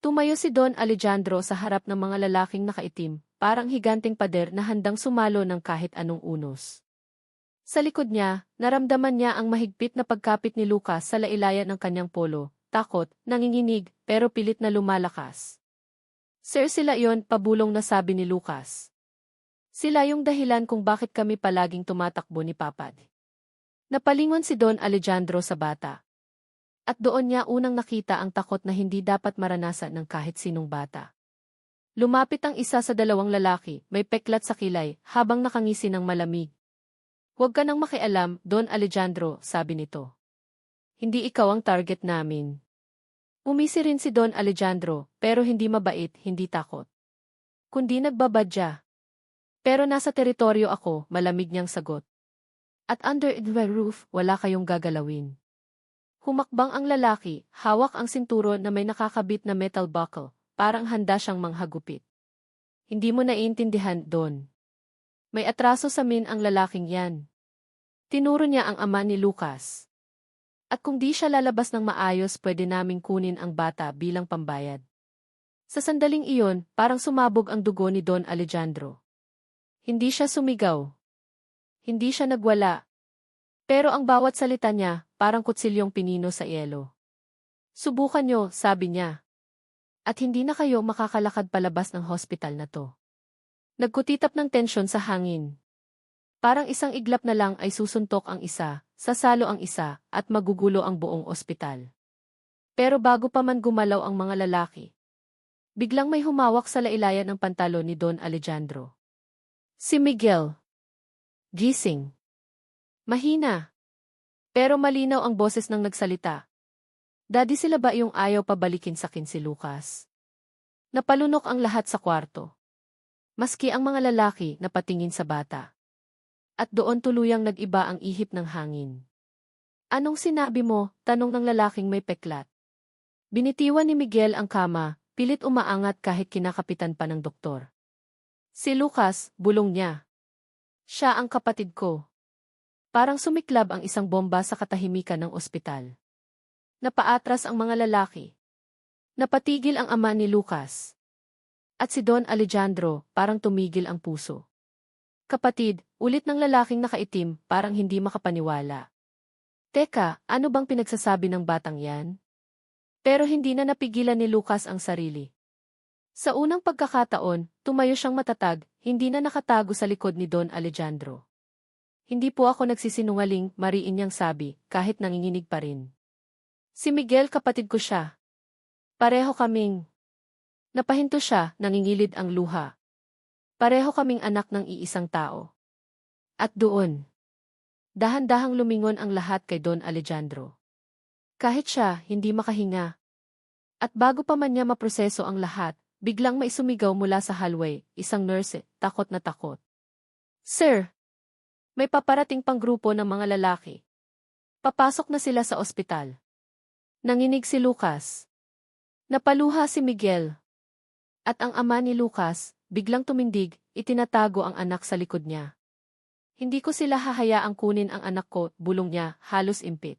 Tumayo si Don Alejandro sa harap ng mga lalaking nakaitim, parang higanting pader na handang sumalo ng kahit anong unos. Sa likod niya, naramdaman niya ang mahigpit na pagkapit ni Lucas sa lailayan ng kanyang polo, takot, nanginginig, pero pilit na lumalakas. Sir sila iyon, pabulong na sabi ni Lucas. Sila yung dahilan kung bakit kami palaging tumatakbo ni Papad. Napalingon si Don Alejandro sa bata. At doon niya unang nakita ang takot na hindi dapat maranasan ng kahit sinong bata. Lumapit ang isa sa dalawang lalaki, may peklat sa kilay, habang nakangisi ng malamig. Huwag ka nang makialam, Don Alejandro, sabi nito. Hindi ikaw ang target namin. Umisi rin si Don Alejandro, pero hindi mabait, hindi takot. Kundi nagbabadya. Pero nasa teritoryo ako, malamig niyang sagot. At under the roof, wala kayong gagalawin. Humakbang ang lalaki, hawak ang sinturo na may nakakabit na metal buckle, parang handa siyang manghagupit. Hindi mo naiintindihan, Don. May atraso sa min ang lalaking yan. Tinuro niya ang ama ni Lucas. At kung di siya lalabas ng maayos pwede naming kunin ang bata bilang pambayad. Sa sandaling iyon, parang sumabog ang dugo ni Don Alejandro. Hindi siya sumigaw. Hindi siya nagwala. Pero ang bawat salita niya, parang kutsilyong pinino sa yelo. Subukan nyo, sabi niya. At hindi na kayo makakalakad palabas ng hospital na to. Nagkutitap ng tensyon sa hangin. Parang isang iglap na lang ay susuntok ang isa, sasalo ang isa, at magugulo ang buong ospital. Pero bago pa man gumalaw ang mga lalaki, biglang may humawak sa lailayan ng pantalo ni Don Alejandro. Si Miguel. Gising. Mahina. Pero malinaw ang boses ng nagsalita. Daddy sila ba yung ayaw pabalikin sa kin si Lucas? Napalunok ang lahat sa kwarto. Maski ang mga lalaki na patingin sa bata. At doon tuluyang nag-iba ang ihip ng hangin. Anong sinabi mo? Tanong ng lalaking may peklat. Binitiwan ni Miguel ang kama, pilit umaangat kahit kinakapitan pa ng doktor. Si Lucas, bulong niya. Siya ang kapatid ko. Parang sumiklab ang isang bomba sa katahimikan ng ospital. Napaatras ang mga lalaki. Napatigil ang ama ni Lucas. At si Don Alejandro, parang tumigil ang puso. Kapatid, ulit ng lalaking nakaitim, parang hindi makapaniwala. Teka, ano bang pinagsasabi ng batang yan? Pero hindi na napigilan ni Lucas ang sarili. Sa unang pagkakataon, tumayo siyang matatag, hindi na nakatago sa likod ni Don Alejandro. Hindi po ako nagsisinungaling, mariin niyang sabi, kahit nanginginig pa rin. Si Miguel kapatid ko siya. Pareho kaming. Napahinto siya, nangingilid ang luha. Pareho kaming anak ng iisang tao. At doon. Dahan-dahang lumingon ang lahat kay Don Alejandro. Kahit siya, hindi makahinga. At bago pa man niya maproseso ang lahat, biglang may sumigaw mula sa hallway, isang nurse, takot na takot. Sir, may paparating pang grupo ng mga lalaki. Papasok na sila sa ospital. Nanginig si Lucas. Napaluha si Miguel. At ang ama ni Lucas, biglang tumindig, itinatago ang anak sa likod niya. Hindi ko sila hahayaang kunin ang anak ko, bulong niya, halos impit.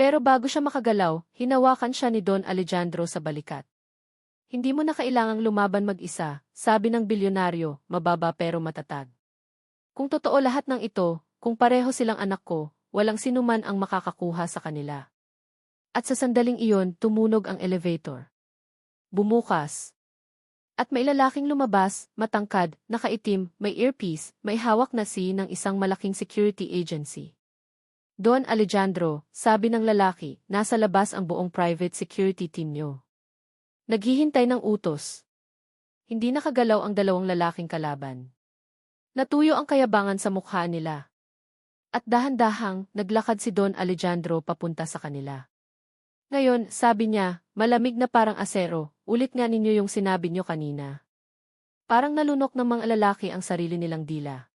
Pero bago siya makagalaw, hinawakan siya ni Don Alejandro sa balikat. Hindi mo na kailangang lumaban mag-isa, sabi ng bilyonaryo, mababa pero matatag. Kung totoo lahat ng ito, kung pareho silang anak ko, walang sinuman ang makakakuha sa kanila. At sa sandaling iyon, tumunog ang elevator. Bumukas. At may lalaking lumabas, matangkad, nakaitim, may earpiece, may hawak na si ng isang malaking security agency. Don Alejandro, sabi ng lalaki, nasa labas ang buong private security team nyo. Naghihintay ng utos. Hindi nakagalaw ang dalawang lalaking kalaban. Natuyo ang kayabangan sa mukha nila. At dahan-dahang, naglakad si Don Alejandro papunta sa kanila. Ngayon, sabi niya, malamig na parang asero, ulit nga ninyo yung sinabi niyo kanina. Parang nalunok ng mga lalaki ang sarili nilang dila.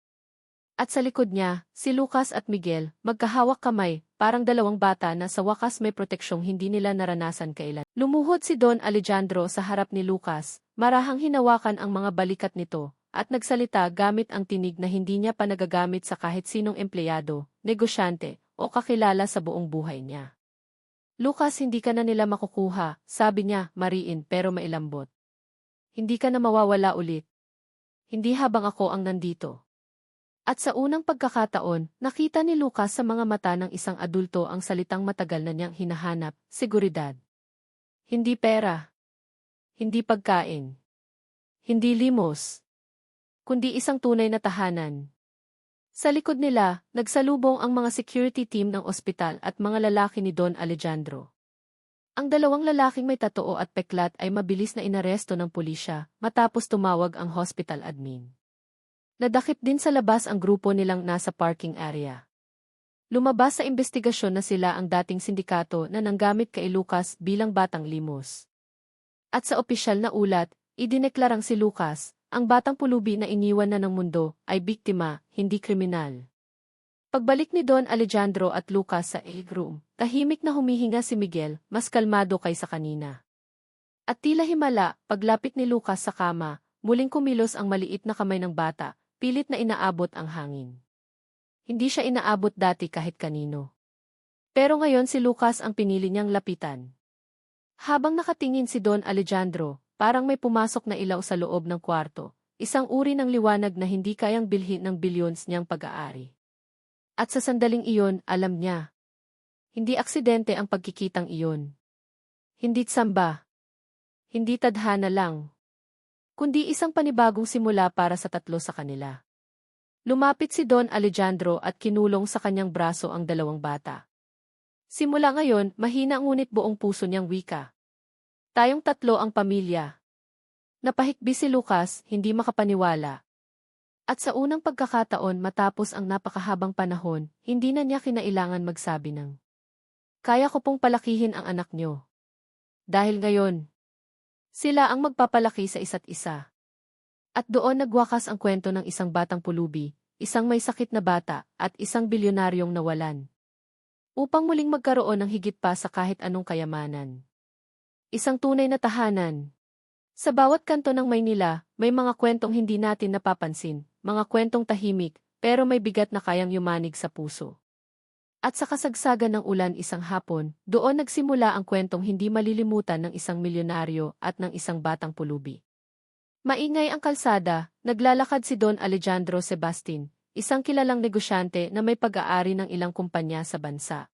At sa likod niya, si Lucas at Miguel, magkahawak kamay, parang dalawang bata na sa wakas may proteksyong hindi nila naranasan kailan. Lumuhod si Don Alejandro sa harap ni Lucas, marahang hinawakan ang mga balikat nito, at nagsalita gamit ang tinig na hindi niya pa nagagamit sa kahit sinong empleyado, negosyante, o kakilala sa buong buhay niya. Lucas hindi ka na nila makukuha, sabi niya, mariin pero mailambot. Hindi ka na mawawala ulit. Hindi habang ako ang nandito. At sa unang pagkakataon, nakita ni Lucas sa mga mata ng isang adulto ang salitang matagal na niyang hinahanap, seguridad. Hindi pera. Hindi pagkain. Hindi limos. Kundi isang tunay na tahanan. Sa likod nila, nagsalubong ang mga security team ng ospital at mga lalaki ni Don Alejandro. Ang dalawang lalaking may tatoo at peklat ay mabilis na inaresto ng pulisya matapos tumawag ang hospital admin. Nadakip din sa labas ang grupo nilang nasa parking area. Lumabas sa investigasyon na sila ang dating sindikato na nanggamit kay Lucas bilang batang limos. At sa opisyal na ulat, idineklarang si Lucas, ang batang pulubi na iniwan na ng mundo, ay biktima, hindi kriminal. Pagbalik ni Don Alejandro at Lucas sa egg room, tahimik na humihinga si Miguel, mas kalmado kaysa kanina. At tila himala, paglapit ni Lucas sa kama, muling kumilos ang maliit na kamay ng bata, pilit na inaabot ang hangin. Hindi siya inaabot dati kahit kanino. Pero ngayon si Lucas ang pinili niyang lapitan. Habang nakatingin si Don Alejandro, Parang may pumasok na ilaw sa loob ng kwarto, isang uri ng liwanag na hindi kayang bilhin ng billions niyang pag-aari. At sa sandaling iyon, alam niya. Hindi aksidente ang pagkikitang iyon. Hindi tsamba. Hindi tadhana lang. Kundi isang panibagong simula para sa tatlo sa kanila. Lumapit si Don Alejandro at kinulong sa kanyang braso ang dalawang bata. Simula ngayon, mahina ngunit buong puso niyang wika. Tayong tatlo ang pamilya. Napahikbi si Lucas, hindi makapaniwala. At sa unang pagkakataon matapos ang napakahabang panahon, hindi na niya kinailangan magsabi ng, Kaya ko pong palakihin ang anak niyo. Dahil ngayon, sila ang magpapalaki sa isa't isa. At doon nagwakas ang kwento ng isang batang pulubi, isang may sakit na bata, at isang bilyonaryong nawalan. Upang muling magkaroon ng higit pa sa kahit anong kayamanan. Isang tunay na tahanan. Sa bawat kanto ng Maynila, may mga kwentong hindi natin napapansin, mga kwentong tahimik, pero may bigat na kayang yumanig sa puso. At sa kasagsagan ng ulan isang hapon, doon nagsimula ang kwentong hindi malilimutan ng isang milyonaryo at ng isang batang pulubi. Maingay ang kalsada, naglalakad si Don Alejandro Sebastin, isang kilalang negosyante na may pag-aari ng ilang kumpanya sa bansa.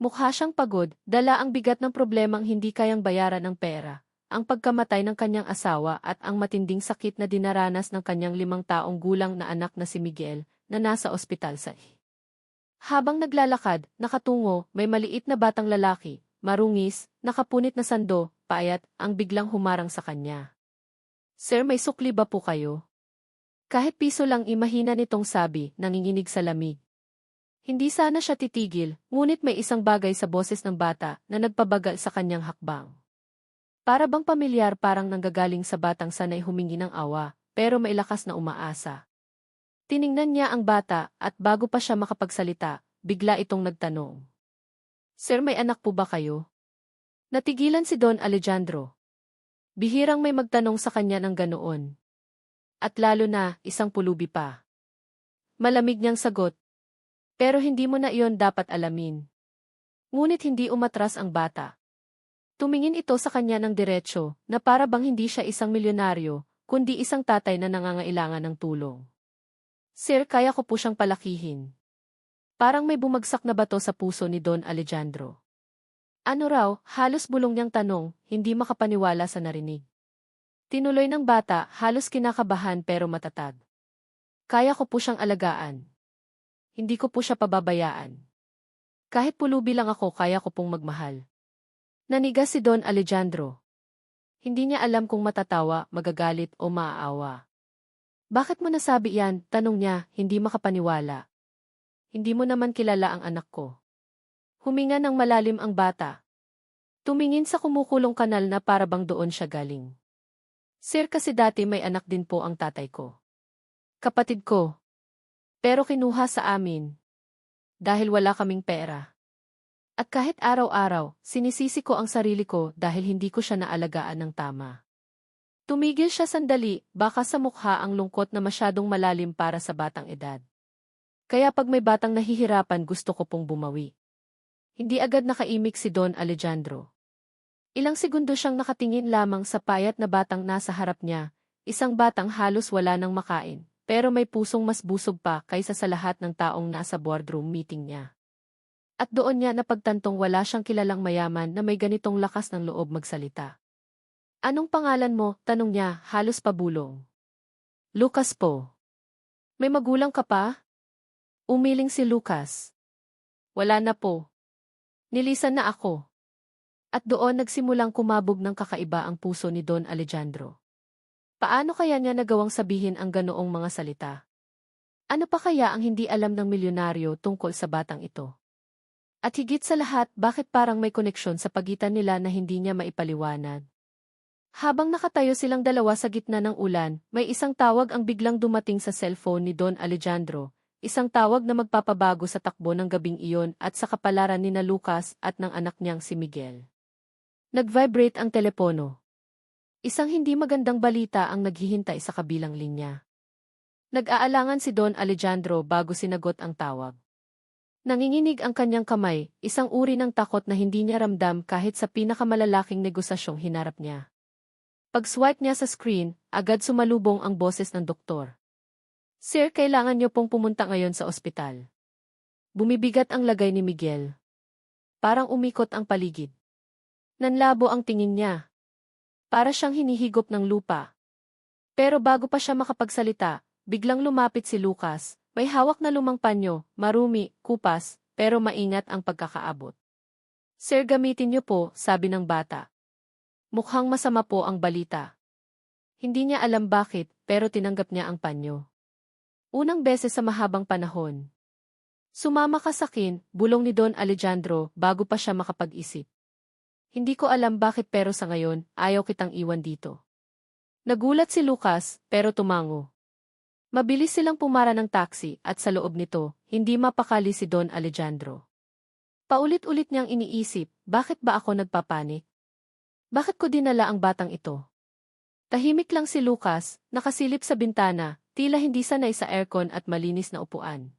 Mukha siyang pagod, dala ang bigat ng problemang hindi kayang bayaran ng pera, ang pagkamatay ng kanyang asawa at ang matinding sakit na dinaranas ng kanyang limang taong gulang na anak na si Miguel, na nasa ospital sa Habang naglalakad, nakatungo, may maliit na batang lalaki, marungis, nakapunit na sando, payat, ang biglang humarang sa kanya. Sir, may sukli ba po kayo? Kahit piso lang imahina nitong sabi, nanginginig sa lamig. Hindi sana siya titigil, ngunit may isang bagay sa boses ng bata na nagpabagal sa kanyang hakbang. Para bang pamilyar parang nanggagaling sa batang sanay humingi ng awa, pero may lakas na umaasa. Tiningnan niya ang bata at bago pa siya makapagsalita, bigla itong nagtanong. Sir may anak po ba kayo? Natigilan si Don Alejandro. Bihirang may magtanong sa kanya ng ganoon. At lalo na, isang pulubi pa. Malamig niyang sagot, pero hindi mo na iyon dapat alamin. Ngunit hindi umatras ang bata. Tumingin ito sa kanya ng diretsyo, na para bang hindi siya isang milyonaryo, kundi isang tatay na nangangailangan ng tulong. Sir, kaya ko po siyang palakihin. Parang may bumagsak na bato sa puso ni Don Alejandro. Ano raw, halos bulong niyang tanong, hindi makapaniwala sa narinig. Tinuloy ng bata, halos kinakabahan pero matatag. Kaya ko po siyang alagaan. Hindi ko po siya pababayaan. Kahit pulubi lang ako kaya ko pong magmahal. Nanigas si Don Alejandro. Hindi niya alam kung matatawa, magagalit o maaawa. Bakit mo nasabi yan? Tanong niya, hindi makapaniwala. Hindi mo naman kilala ang anak ko. Huminga ng malalim ang bata. Tumingin sa kumukulong kanal na para bang doon siya galing. Sir kasi dati may anak din po ang tatay ko. Kapatid ko, pero kinuha sa amin. Dahil wala kaming pera. At kahit araw-araw, sinisisi ko ang sarili ko dahil hindi ko siya naalagaan ng tama. Tumigil siya sandali, baka sa mukha ang lungkot na masyadong malalim para sa batang edad. Kaya pag may batang nahihirapan gusto ko pong bumawi. Hindi agad nakaimik si Don Alejandro. Ilang segundo siyang nakatingin lamang sa payat na batang nasa harap niya, isang batang halos wala nang makain, pero may pusong mas busog pa kaysa sa lahat ng taong nasa boardroom meeting niya. At doon niya napagtantong wala siyang kilalang mayaman na may ganitong lakas ng loob magsalita. Anong pangalan mo? Tanong niya, halos pabulong. Lucas po. May magulang ka pa? Umiling si Lucas. Wala na po. Nilisan na ako. At doon nagsimulang kumabog ng kakaiba ang puso ni Don Alejandro. Paano kaya niya nagawang sabihin ang ganoong mga salita? Ano pa kaya ang hindi alam ng milyonaryo tungkol sa batang ito? At higit sa lahat, bakit parang may koneksyon sa pagitan nila na hindi niya maipaliwanag? Habang nakatayo silang dalawa sa gitna ng ulan, may isang tawag ang biglang dumating sa cellphone ni Don Alejandro, isang tawag na magpapabago sa takbo ng gabing iyon at sa kapalaran ni na Lucas at ng anak niyang si Miguel. Nag-vibrate ang telepono. Isang hindi magandang balita ang naghihintay sa kabilang linya. Nag-aalangan si Don Alejandro bago sinagot ang tawag. Nanginginig ang kanyang kamay, isang uri ng takot na hindi niya ramdam kahit sa pinakamalalaking negosasyong hinarap niya. Pag-swipe niya sa screen, agad sumalubong ang boses ng doktor. Sir, kailangan niyo pong pumunta ngayon sa ospital. Bumibigat ang lagay ni Miguel. Parang umikot ang paligid. Nanlabo ang tingin niya. Para siyang hinihigop ng lupa. Pero bago pa siya makapagsalita, biglang lumapit si Lucas, may hawak na lumang panyo, marumi, kupas, pero maingat ang pagkakaabot. Sir gamitin niyo po, sabi ng bata. Mukhang masama po ang balita. Hindi niya alam bakit, pero tinanggap niya ang panyo. Unang beses sa mahabang panahon. Sumama ka sa akin, bulong ni Don Alejandro bago pa siya makapag-isip. Hindi ko alam bakit pero sa ngayon, ayaw kitang iwan dito. Nagulat si Lucas, pero tumango. Mabilis silang pumara ng taxi at sa loob nito, hindi mapakali si Don Alejandro. Paulit-ulit niyang iniisip, bakit ba ako nagpapanik? Bakit ko dinala ang batang ito? Tahimik lang si Lucas, nakasilip sa bintana, tila hindi sanay sa aircon at malinis na upuan.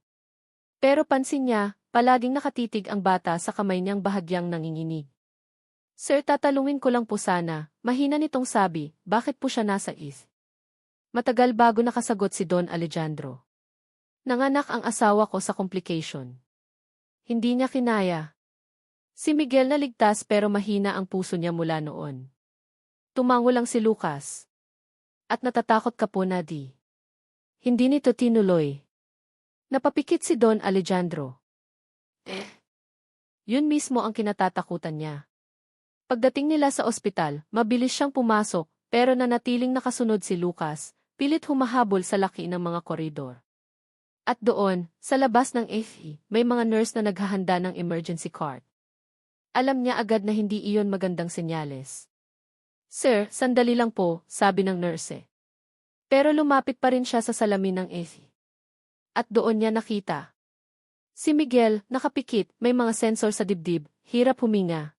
Pero pansin niya, palaging nakatitig ang bata sa kamay niyang bahagyang nanginginig. Sir tatalungin ko lang po sana, mahina nitong sabi, bakit po siya nasa is? Matagal bago nakasagot si Don Alejandro. Nanganak ang asawa ko sa complication. Hindi niya kinaya. Si Miguel naligtas pero mahina ang puso niya mula noon. Tumango lang si Lucas. At natatakot ka po na di. Hindi nito tinuloy. Napapikit si Don Alejandro. Eh. Yun mismo ang kinatatakutan niya. Pagdating nila sa ospital, mabilis siyang pumasok, pero nanatiling nakasunod si Lucas, pilit humahabol sa laki ng mga koridor. At doon, sa labas ng AFE, may mga nurse na naghahanda ng emergency cart. Alam niya agad na hindi iyon magandang senyales. Sir, sandali lang po, sabi ng nurse. Pero lumapit pa rin siya sa salamin ng AFE. At doon niya nakita. Si Miguel, nakapikit, may mga sensor sa dibdib, hirap huminga.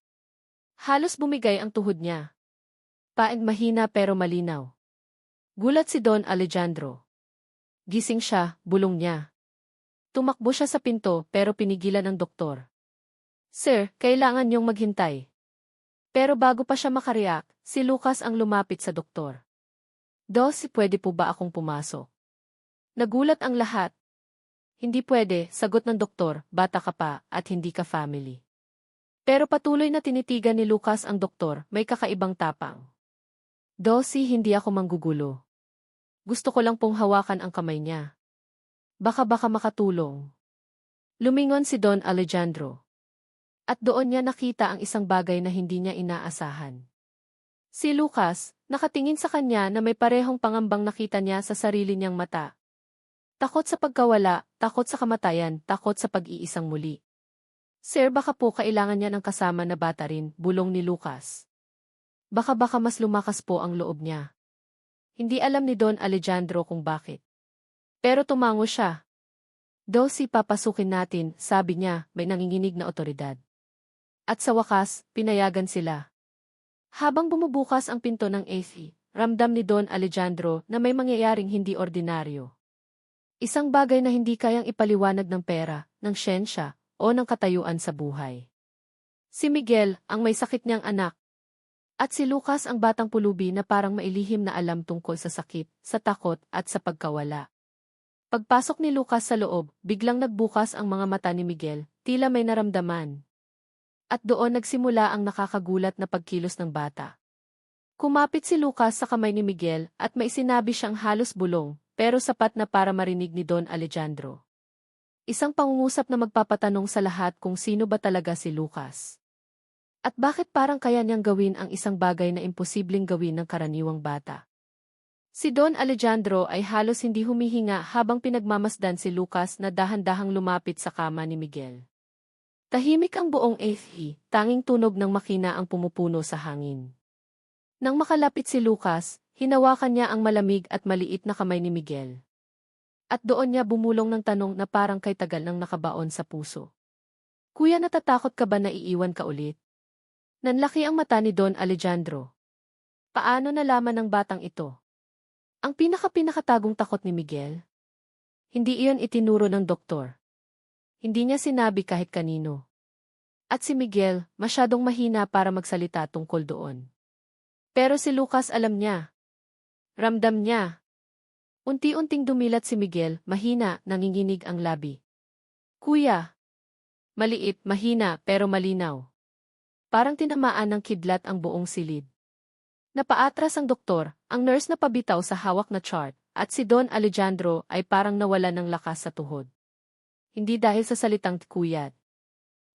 Halos bumigay ang tuhod niya. Paend mahina pero malinaw. Gulat si Don Alejandro. Gising siya, bulong niya. Tumakbo siya sa pinto pero pinigilan ng doktor. Sir, kailangan niyong maghintay. Pero bago pa siya makareact, si Lucas ang lumapit sa doktor. Dos, pwede po ba akong pumasok? Nagulat ang lahat. Hindi pwede, sagot ng doktor, bata ka pa, at hindi ka family. Pero patuloy na tinitigan ni Lucas ang doktor, may kakaibang tapang. Dosi, hindi ako manggugulo. Gusto ko lang pong hawakan ang kamay niya. Baka baka makatulong. Lumingon si Don Alejandro. At doon niya nakita ang isang bagay na hindi niya inaasahan. Si Lucas, nakatingin sa kanya na may parehong pangambang nakita niya sa sarili niyang mata. Takot sa pagkawala, takot sa kamatayan, takot sa pag-iisang muli. Sir baka po kailangan niya ng kasama na bata rin, bulong ni Lucas. Baka baka mas lumakas po ang loob niya. Hindi alam ni Don Alejandro kung bakit. Pero tumango siya. Daw si papasukin natin, sabi niya, may nanginginig na otoridad. At sa wakas, pinayagan sila. Habang bumubukas ang pinto ng AC, ramdam ni Don Alejandro na may mangyayaring hindi ordinaryo. Isang bagay na hindi kayang ipaliwanag ng pera, ng siyensya, o ng katayuan sa buhay. Si Miguel, ang may sakit niyang anak. At si Lucas ang batang pulubi na parang mailihim na alam tungkol sa sakit, sa takot, at sa pagkawala. Pagpasok ni Lucas sa loob, biglang nagbukas ang mga mata ni Miguel, tila may naramdaman. At doon nagsimula ang nakakagulat na pagkilos ng bata. Kumapit si Lucas sa kamay ni Miguel at may sinabi siyang halos bulong, pero sapat na para marinig ni Don Alejandro. Isang pangungusap na magpapatanong sa lahat kung sino ba talaga si Lucas. At bakit parang kaya niyang gawin ang isang bagay na imposibleng gawin ng karaniwang bata? Si Don Alejandro ay halos hindi humihinga habang pinagmamasdan si Lucas na dahan-dahang lumapit sa kama ni Miguel. Tahimik ang buong AFE, tanging tunog ng makina ang pumupuno sa hangin. Nang makalapit si Lucas, hinawakan niya ang malamig at maliit na kamay ni Miguel. At doon niya bumulong ng tanong na parang kay tagal ng nakabaon sa puso. Kuya natatakot ka ba na iiwan ka ulit? Nanlaki ang mata ni Don Alejandro. Paano nalaman ng batang ito? Ang pinaka-pinakatagong takot ni Miguel? Hindi iyon itinuro ng doktor. Hindi niya sinabi kahit kanino. At si Miguel, masyadong mahina para magsalita tungkol doon. Pero si Lucas alam niya. Ramdam niya. Unti-unting dumilat si Miguel, mahina, nanginginig ang labi. Kuya. Maliit, mahina, pero malinaw. Parang tinamaan ng kidlat ang buong silid. Napaatras ang doktor, ang nurse na pabitaw sa hawak na chart, at si Don Alejandro ay parang nawala ng lakas sa tuhod. Hindi dahil sa salitang kuyat.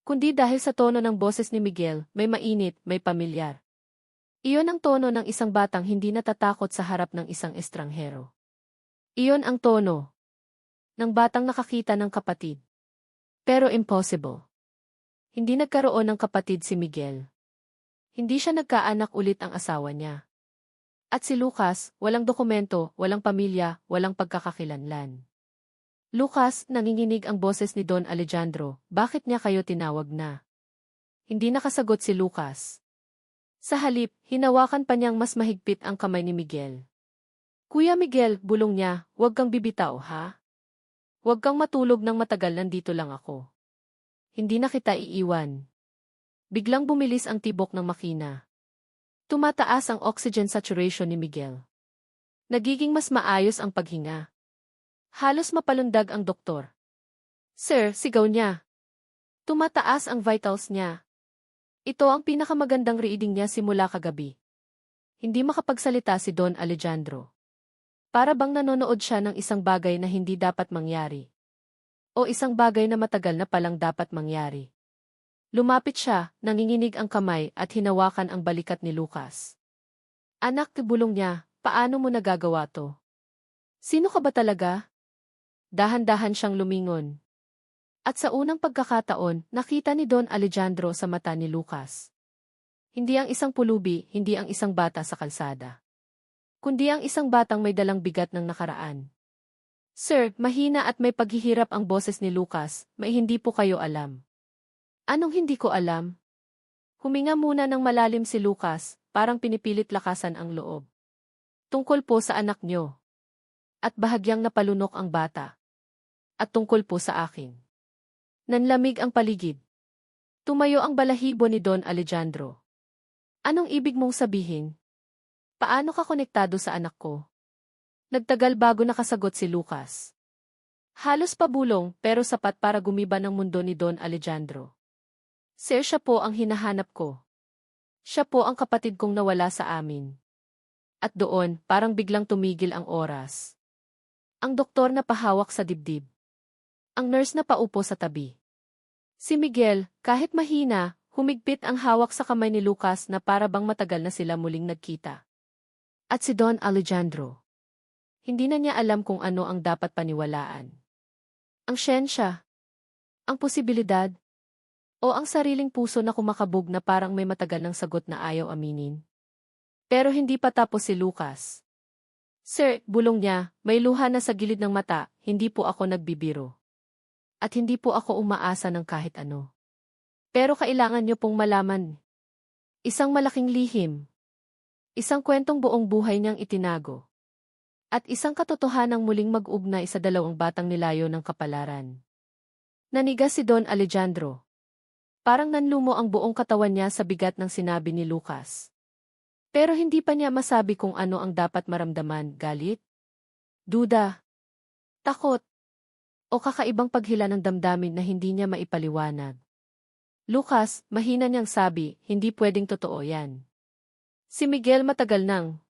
Kundi dahil sa tono ng boses ni Miguel, may mainit, may pamilyar. Iyon ang tono ng isang batang hindi natatakot sa harap ng isang estranghero. Iyon ang tono ng batang nakakita ng kapatid. Pero impossible. Hindi nagkaroon ng kapatid si Miguel. Hindi siya nagkaanak ulit ang asawa niya. At si Lucas, walang dokumento, walang pamilya, walang pagkakakilanlan. Lucas, nanginginig ang boses ni Don Alejandro, bakit niya kayo tinawag na? Hindi nakasagot si Lucas. Sa halip, hinawakan pa niyang mas mahigpit ang kamay ni Miguel. Kuya Miguel, bulong niya, huwag kang bibitaw ha? Huwag kang matulog ng matagal nandito lang ako. Hindi na kita iiwan. Biglang bumilis ang tibok ng makina. Tumataas ang oxygen saturation ni Miguel. Nagiging mas maayos ang paghinga. Halos mapalundag ang doktor. Sir, sigaw niya. Tumataas ang vitals niya. Ito ang pinakamagandang reading niya simula kagabi. Hindi makapagsalita si Don Alejandro. Para bang nanonood siya ng isang bagay na hindi dapat mangyari o isang bagay na matagal na palang dapat mangyari. Lumapit siya, nanginginig ang kamay at hinawakan ang balikat ni Lucas. Anak, bulong niya, paano mo nagagawa to? Sino ka ba talaga? Dahan-dahan siyang lumingon. At sa unang pagkakataon, nakita ni Don Alejandro sa mata ni Lucas. Hindi ang isang pulubi, hindi ang isang bata sa kalsada. Kundi ang isang batang may dalang bigat ng nakaraan. Sir, mahina at may paghihirap ang boses ni Lucas, may hindi po kayo alam. Anong hindi ko alam? Huminga muna ng malalim si Lucas, parang pinipilit lakasan ang loob. Tungkol po sa anak nyo. At bahagyang napalunok ang bata. At tungkol po sa akin. Nanlamig ang paligid. Tumayo ang balahibo ni Don Alejandro. Anong ibig mong sabihin? Paano ka konektado sa anak ko? Nagtagal bago nakasagot si Lucas. Halos pabulong pero sapat para gumiba ng mundo ni Don Alejandro. Sir siya po ang hinahanap ko. Siya po ang kapatid kong nawala sa amin. At doon, parang biglang tumigil ang oras. Ang doktor na pahawak sa dibdib. Ang nurse na paupo sa tabi. Si Miguel, kahit mahina, humigpit ang hawak sa kamay ni Lucas na para bang matagal na sila muling nagkita. At si Don Alejandro. Hindi na niya alam kung ano ang dapat paniwalaan. Ang siyensya, ang posibilidad, o ang sariling puso na kumakabog na parang may matagal ng sagot na ayaw aminin. Pero hindi pa tapos si Lucas. Sir, bulong niya, may luha na sa gilid ng mata, hindi po ako nagbibiro. At hindi po ako umaasa ng kahit ano. Pero kailangan niyo pong malaman. Isang malaking lihim. Isang kwentong buong buhay niyang itinago. At isang katotohanang muling mag-ugnay sa dalawang batang nilayo ng kapalaran. Naniga si Don Alejandro. Parang nanlumo ang buong katawan niya sa bigat ng sinabi ni Lucas. Pero hindi pa niya masabi kung ano ang dapat maramdaman, galit, duda, takot, o kakaibang paghila ng damdamin na hindi niya maipaliwanag. Lucas, mahina niyang sabi, hindi pwedeng totoo yan. Si Miguel matagal nang.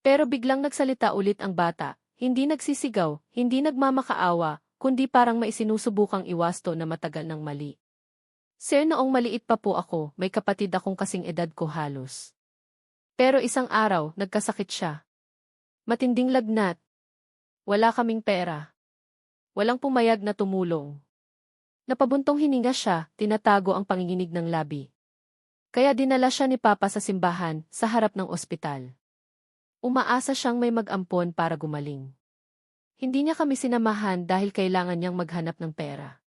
Pero biglang nagsalita ulit ang bata, hindi nagsisigaw, hindi nagmamakaawa, kundi parang may sinusubukang iwasto na matagal ng mali. Sir noong maliit pa po ako, may kapatid akong kasing edad ko halos. Pero isang araw, nagkasakit siya. Matinding lagnat. Wala kaming pera. Walang pumayag na tumulong. Napabuntong hininga siya, tinatago ang panginginig ng labi. Kaya dinala siya ni Papa sa simbahan, sa harap ng ospital. Umaasa siyang may mag-ampon para gumaling. Hindi niya kami sinamahan dahil kailangan niyang maghanap ng pera.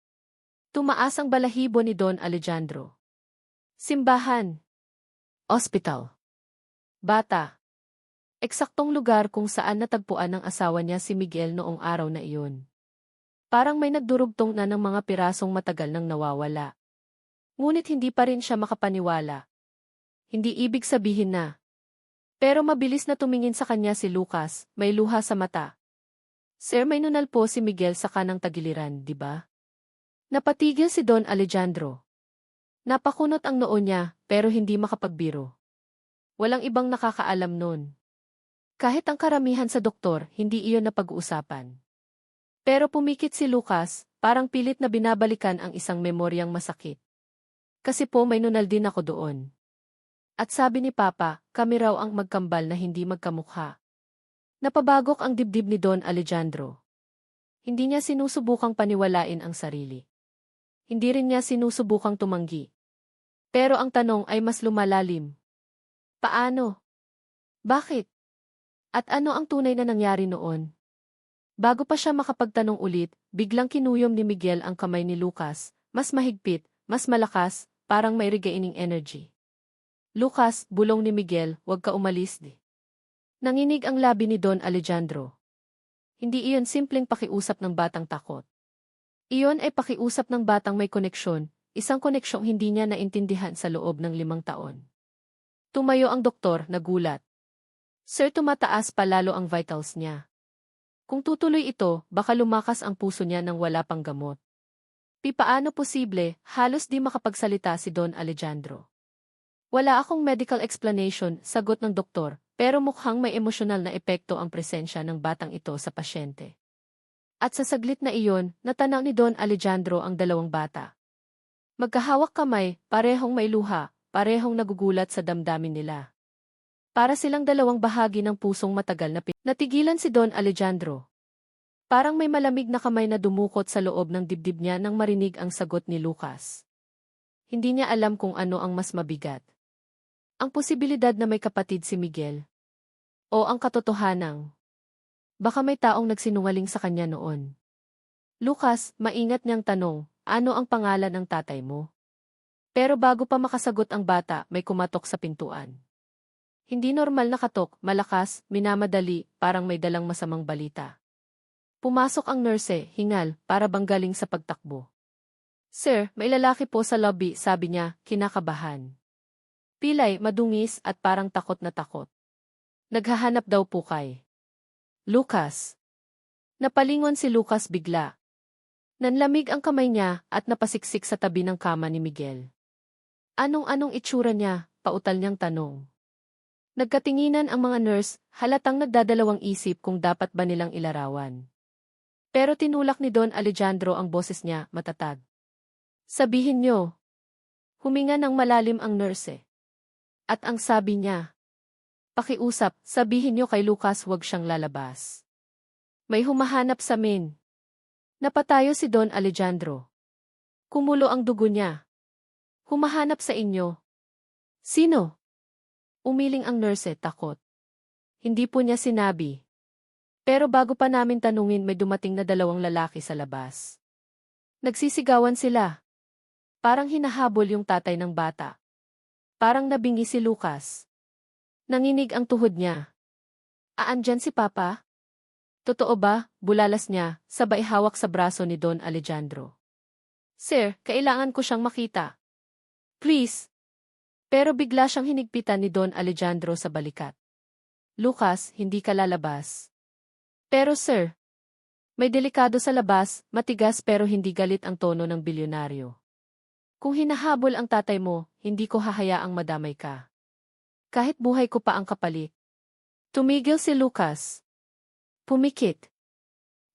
Tumaas ang balahibo ni Don Alejandro. Simbahan. Hospital. Bata. Eksaktong lugar kung saan natagpuan ng asawa niya si Miguel noong araw na iyon. Parang may nagdurugtong na ng mga pirasong matagal nang nawawala. Ngunit hindi pa rin siya makapaniwala. Hindi ibig sabihin na. Pero mabilis na tumingin sa kanya si Lucas, may luha sa mata. Sir may nunal po si Miguel sa kanang tagiliran, di ba? Napatigil si Don Alejandro. Napakunot ang noo niya, pero hindi makapagbiro. Walang ibang nakakaalam nun. Kahit ang karamihan sa doktor, hindi iyon napag-uusapan. Pero pumikit si Lucas, parang pilit na binabalikan ang isang memoryang masakit. Kasi po may nunal din ako doon. At sabi ni Papa, kami raw ang magkambal na hindi magkamukha. Napabagok ang dibdib ni Don Alejandro. Hindi niya sinusubukang paniwalain ang sarili. Hindi rin niya sinusubukang tumanggi. Pero ang tanong ay mas lumalalim. Paano? Bakit? At ano ang tunay na nangyari noon? Bago pa siya makapagtanong ulit, biglang kinuyom ni Miguel ang kamay ni Lucas, mas mahigpit, mas malakas, parang may regaining energy. Lucas, bulong ni Miguel, huwag ka umalis di. Nanginig ang labi ni Don Alejandro. Hindi iyon simpleng pakiusap ng batang takot. Iyon ay pakiusap ng batang may koneksyon, isang koneksyong hindi niya naintindihan sa loob ng limang taon. Tumayo ang doktor, nagulat. Sir tumataas pa lalo ang vitals niya. Kung tutuloy ito, baka lumakas ang puso niya nang wala pang gamot. Pipaano posible, halos di makapagsalita si Don Alejandro. Wala akong medical explanation, sagot ng doktor, pero mukhang may emosyonal na epekto ang presensya ng batang ito sa pasyente. At sa saglit na iyon, natanaw ni Don Alejandro ang dalawang bata. Magkahawak kamay, parehong may luha, parehong nagugulat sa damdamin nila. Para silang dalawang bahagi ng pusong matagal na pin... Natigilan si Don Alejandro. Parang may malamig na kamay na dumukot sa loob ng dibdib niya nang marinig ang sagot ni Lucas. Hindi niya alam kung ano ang mas mabigat. Ang posibilidad na may kapatid si Miguel. O ang katotohanang. Baka may taong nagsinungaling sa kanya noon. Lucas, maingat niyang tanong, ano ang pangalan ng tatay mo? Pero bago pa makasagot ang bata, may kumatok sa pintuan. Hindi normal na katok, malakas, minamadali, parang may dalang masamang balita. Pumasok ang nurse, hingal, para bang galing sa pagtakbo. Sir, may lalaki po sa lobby, sabi niya, kinakabahan. Pilay, madungis at parang takot na takot. Naghahanap daw po kay. Lucas. Napalingon si Lucas bigla. Nanlamig ang kamay niya at napasiksik sa tabi ng kama ni Miguel. Anong-anong itsura niya, pautal niyang tanong. Nagkatinginan ang mga nurse, halatang nagdadalawang isip kung dapat ba nilang ilarawan. Pero tinulak ni Don Alejandro ang boses niya, matatag. Sabihin niyo. Huminga ng malalim ang nurse. At ang sabi niya, Pakiusap, sabihin niyo kay Lucas huwag siyang lalabas. May humahanap sa min. Napatayo si Don Alejandro. Kumulo ang dugo niya. Humahanap sa inyo. Sino? Umiling ang nurse, takot. Hindi po niya sinabi. Pero bago pa namin tanungin may dumating na dalawang lalaki sa labas. Nagsisigawan sila. Parang hinahabol yung tatay ng bata. Parang nabingi si Lucas. Nanginig ang tuhod niya. Aandyan si Papa? Totoo ba, bulalas niya, sabay hawak sa braso ni Don Alejandro. Sir, kailangan ko siyang makita. Please. Pero bigla siyang hinigpitan ni Don Alejandro sa balikat. Lucas, hindi ka lalabas. Pero sir, may delikado sa labas, matigas pero hindi galit ang tono ng bilyonaryo. Kung hinahabol ang tatay mo, hindi ko hahayaang madamay ka. Kahit buhay ko pa ang kapalit. Tumigil si Lucas. Pumikit.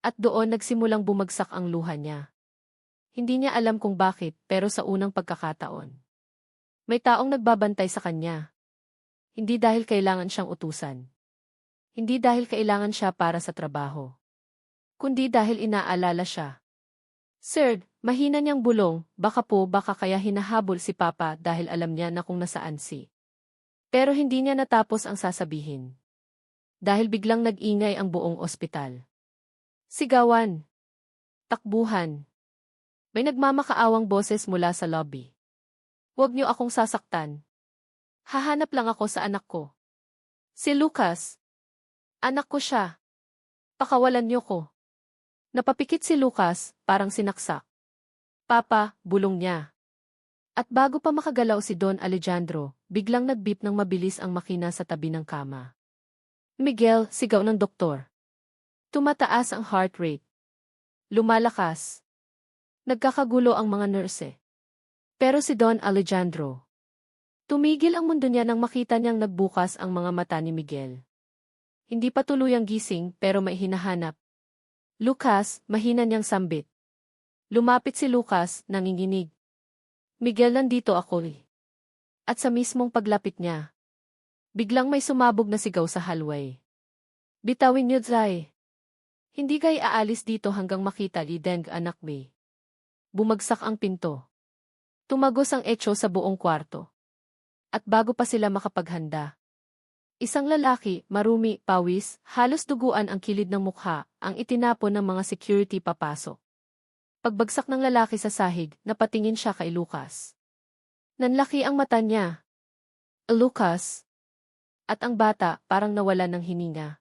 At doon nagsimulang bumagsak ang luha niya. Hindi niya alam kung bakit, pero sa unang pagkakataon. May taong nagbabantay sa kanya. Hindi dahil kailangan siyang utusan. Hindi dahil kailangan siya para sa trabaho. Kundi dahil inaalala siya. Sir, mahina niyang bulong, baka po baka kaya hinahabol si Papa dahil alam niya na kung nasaan si. Pero hindi niya natapos ang sasabihin. Dahil biglang nag-ingay ang buong ospital. Sigawan. Takbuhan. May nagmamakaawang boses mula sa lobby. Huwag niyo akong sasaktan. Hahanap lang ako sa anak ko. Si Lucas. Anak ko siya. Pakawalan niyo ko. Napapikit si Lucas, parang sinaksak. Papa, bulong niya. At bago pa makagalaw si Don Alejandro, biglang nagbip ng mabilis ang makina sa tabi ng kama. Miguel, sigaw ng doktor. Tumataas ang heart rate. Lumalakas. Nagkakagulo ang mga nurse. Pero si Don Alejandro. Tumigil ang mundo niya nang makita niyang nagbukas ang mga mata ni Miguel. Hindi pa tuluyang gising pero may hinahanap. Lucas, mahina niyang sambit. Lumapit si Lucas, nanginginig. Miguel, nandito ako eh. At sa mismong paglapit niya, biglang may sumabog na sigaw sa hallway. Bitawin niyo, Zay. Hindi kay aalis dito hanggang makita ni Deng anak me. Bumagsak ang pinto. Tumagos ang etso sa buong kwarto. At bago pa sila makapaghanda, Isang lalaki, marumi, pawis, halos duguan ang kilid ng mukha, ang itinapon ng mga security papasok. Pagbagsak ng lalaki sa sahig, napatingin siya kay Lucas. Nanlaki ang mata niya. Lucas. At ang bata, parang nawala ng hininga.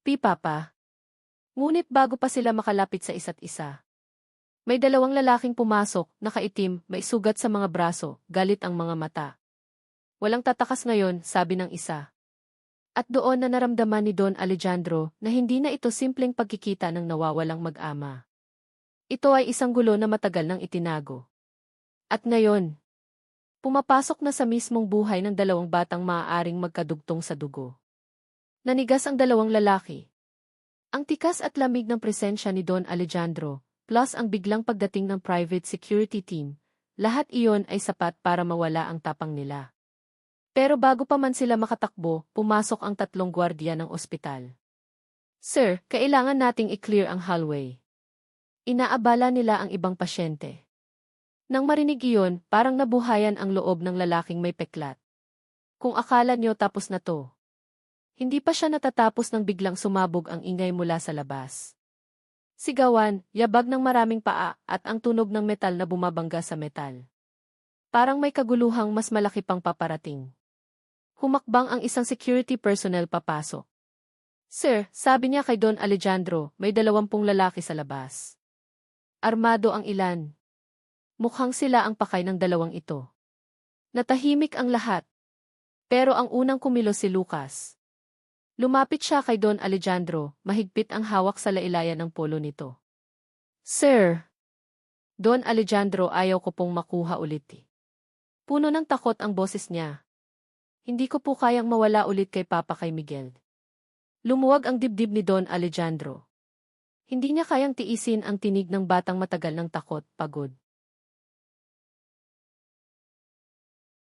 Pipa pa. Ngunit bago pa sila makalapit sa isa't isa. May dalawang lalaking pumasok, nakaitim, may sugat sa mga braso, galit ang mga mata. Walang tatakas ngayon, sabi ng isa. At doon na naramdaman ni Don Alejandro na hindi na ito simpleng pagkikita ng nawawalang mag-ama. Ito ay isang gulo na matagal nang itinago. At ngayon, pumapasok na sa mismong buhay ng dalawang batang maaaring magkadugtong sa dugo. Nanigas ang dalawang lalaki. Ang tikas at lamig ng presensya ni Don Alejandro, plus ang biglang pagdating ng private security team, lahat iyon ay sapat para mawala ang tapang nila. Pero bago pa man sila makatakbo, pumasok ang tatlong gwardiya ng ospital. Sir, kailangan nating i-clear ang hallway. Inaabala nila ang ibang pasyente. Nang marinig iyon, parang nabuhayan ang loob ng lalaking may peklat. Kung akala nyo tapos na to. Hindi pa siya natatapos nang biglang sumabog ang ingay mula sa labas. Sigawan, yabag ng maraming paa at ang tunog ng metal na bumabangga sa metal. Parang may kaguluhang mas malaki pang paparating. Humakbang ang isang security personnel papasok. Sir, sabi niya kay Don Alejandro, may dalawampung lalaki sa labas. Armado ang ilan. Mukhang sila ang pakay ng dalawang ito. Natahimik ang lahat. Pero ang unang kumilos si Lucas. Lumapit siya kay Don Alejandro, mahigpit ang hawak sa lailayan ng polo nito. Sir! Don Alejandro ayaw ko pong makuha ulit. Puno ng takot ang boses niya. Hindi ko po kayang mawala ulit kay Papa kay Miguel. Lumuwag ang dibdib ni Don Alejandro. Hindi niya kayang tiisin ang tinig ng batang matagal ng takot, pagod.